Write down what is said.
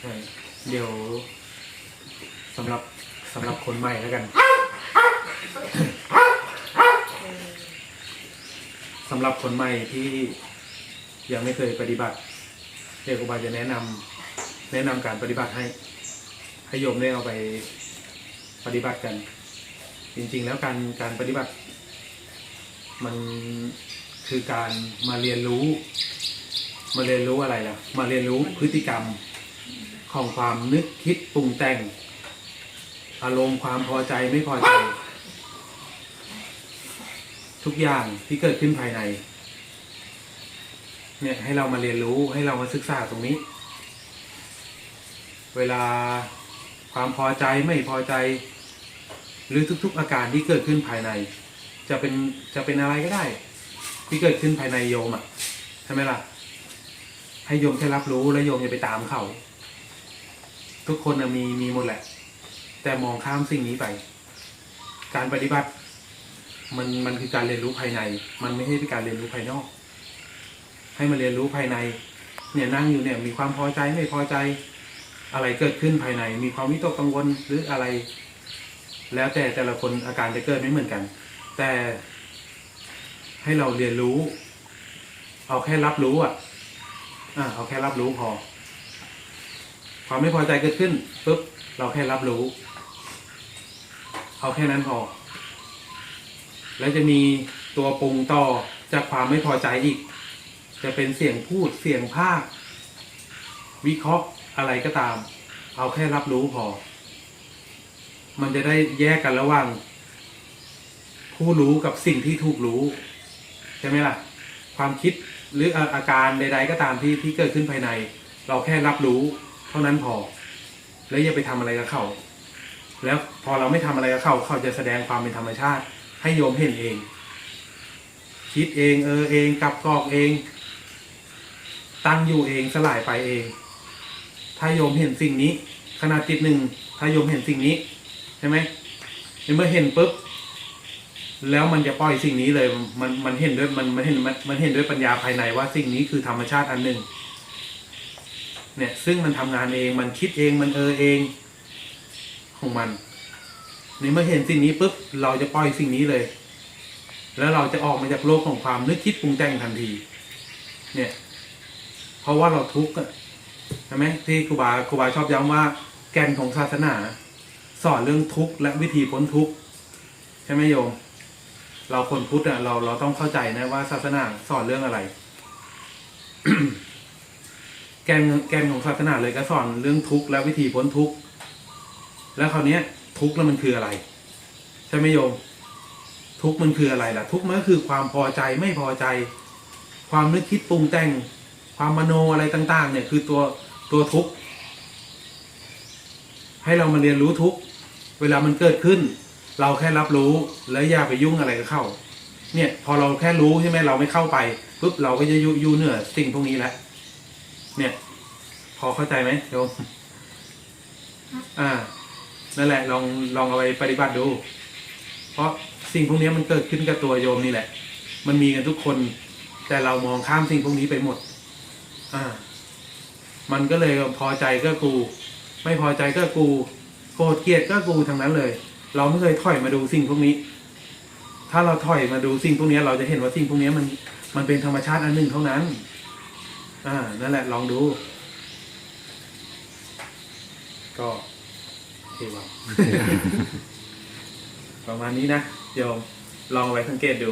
ใช่เดี๋ยวสำหรับสำหรับคนใหม่แล้วกันสำหรับคนใหม่ที่ยังไม่เคยปฏิบัติเดี๋ยวครูบาจะแนะนำแนะนำการปฏิบัติให้ ให้โยมได้เอาไปปฏิบัติกัน จริง ๆ แล้วการการปฏิบัติ มันคือการมาเรียนรู้ มาเรียนรู้อะไรล่ะ มาเรียนรู้พฤติกรรม ของความนึกคิดปรุงแต่ง อารมณ์ความพอใจไม่พอใจ ทุกอย่างที่เกิดขึ้นภายใน เนี่ยให้เรามาเรียนรู้ให้เรามาศึกษาตรงนี้ เวลาความพอใจไม่พอใจ หรือทุก ๆ อาการที่เกิดขึ้นภายใน จะเป็นจะเป็นอะไรก็ได้ ที่เกิดขึ้นภายในโยมอะใช่ไหมล่ะให้โยมแค่รับรู้แล้วโยมอย่าไปตามเขา ทุกคนมีมีหมดแหละ แต่มองข้ามสิ่งนี้ไป การปฏิบัติ มันมันคือการเรียนรู้ภายใน มันไม่ใช่เป็นการเรียนรู้ภายนอก ให้มาเรียนรู้ภายใน เนี่ยนั่งอยู่เนี่ยมีความพอใจไม่พอใจ อะไรเกิดขึ้นภายใน มีความวิตกกังวลหรืออะไร แล้วแต่แต่ละคนอาการจะเกิดไม่เหมือนกัน แต่ให้เราเรียนรู้ เอาแค่รับรู้อะอ่าเอาแค่รับรู้พอ ความไม่พอใจเกิดขึ้นปุ๊บเราแค่รับรู้ เอาแค่นั้นพอ แล้วจะมีตัวปรุงต่อจากความไม่พอใจอีก จะเป็นเสียงพูดเสียงภาค วิเคราะห์อะไรก็ตาม เอาแค่รับรู้พอ มันจะได้แยกกันระหว่างผู้รู้กับสิ่งที่ถูกรู้ ใช่ไหมล่ะ ความคิดหรืออาการใด ๆ ก็ตามที่ที่เกิดขึ้นภายใน เราแค่รับรู้ ท่านั้นพอ แล้วอย่าไปทำอะไรกับเขา แล้วพอเราไม่ทำอะไรกับเขาเขาจะแสดงความเป็นธรรมชาติ ให้โยมเห็นเอง คิดเองเออเองกลับกรอกเอง ตั้งอยู่เองสลายไปเอง ถ้าโยมเห็นสิ่งนี้ ขนาดจิตหนึ่งถ้าโยมเห็นสิ่งนี้ใช่ไหมในเมื่อเห็นปุ๊บแล้วมันจะปล่อยสิ่งนี้เลย มันมันเห็นด้วยมันมันเห็นมันเห็นด้วยปัญญาภายในว่าสิ่งนี้คือธรรมชาติอันหนึ่ง เนี่ย ซึ่งมันทำงานเองมันคิดเองมันเออเองของมัน ในเมื่อเห็นสิ่งนี้ปุ๊บเราจะปล่อยสิ่งนี้เลย แล้วเราจะออกมาจากโลกของความนึกคิดปรุงแต่งทันที เนี่ย เพราะว่าเราทุกข์อะใช่ไหมที่ครูบาครูบาชอบย้ำว่า แกนของศาสนา สอนเรื่องทุกข์และวิธีพ้นทุกข์ใช่ไหมโยม เราคนพุทธอะเราเราต้องเข้าใจนะว่าศาสนาสอนเรื่องอะไร แกนแกนของศาสนาเลยก็สอนเรื่องทุกข์และวิธีพ้นทุกข์แล้วคราวนี้ยทุกข์แล้วมันคืออะไร ใช่ไหมโยม ทุกข์มันคืออะไรล่ะ ทุกข์มันก็คือความพอใจไม่พอใจ ความนึกคิดปรุงแต่ง ความมโนอะไรต่าง ๆ เนี่ยคือตัวตัวทุกข์ให้เรามาเรียนรู้ทุกข์เวลามันเกิดขึ้น เราแค่รับรู้แล้วอย่าไปยุ่งอะไรกับเข้า เนี่ย พอเราแค่รู้ใช่ไหมเราไม่เข้าไปปุ๊บเราก็จะยุยูเหนือสิ่งพวกนี้แหละ เนี่ย พอเข้าใจไหมโยมอ่า นั่นแหละ ลองลองเอาไปปฏิบัติดู เพราะสิ่งพวกนี้มันเกิดขึ้นกับตัวโยมนี่แหละ มันมีกันทุกคน แต่เรามองข้ามสิ่งพวกนี้ไปหมด อ่า มันก็เลยพอใจก็กู ไม่พอใจก็กู โกรธเกลียดก็กูทั้งนั้นเลย เราไม่เคยถอยมาดูสิ่งพวกนี้ ถ้าเราถอยมาดูสิ่งพวกนี้ เราจะเห็นว่าสิ่งพวกนี้มันมันเป็นธรรมชาติอันหนึ่งเท่านั้น อ่า นั่นแหละลองดู ก็โอเคว่าประมาณนี้นะโยมลองเอาไว้สังเกตดู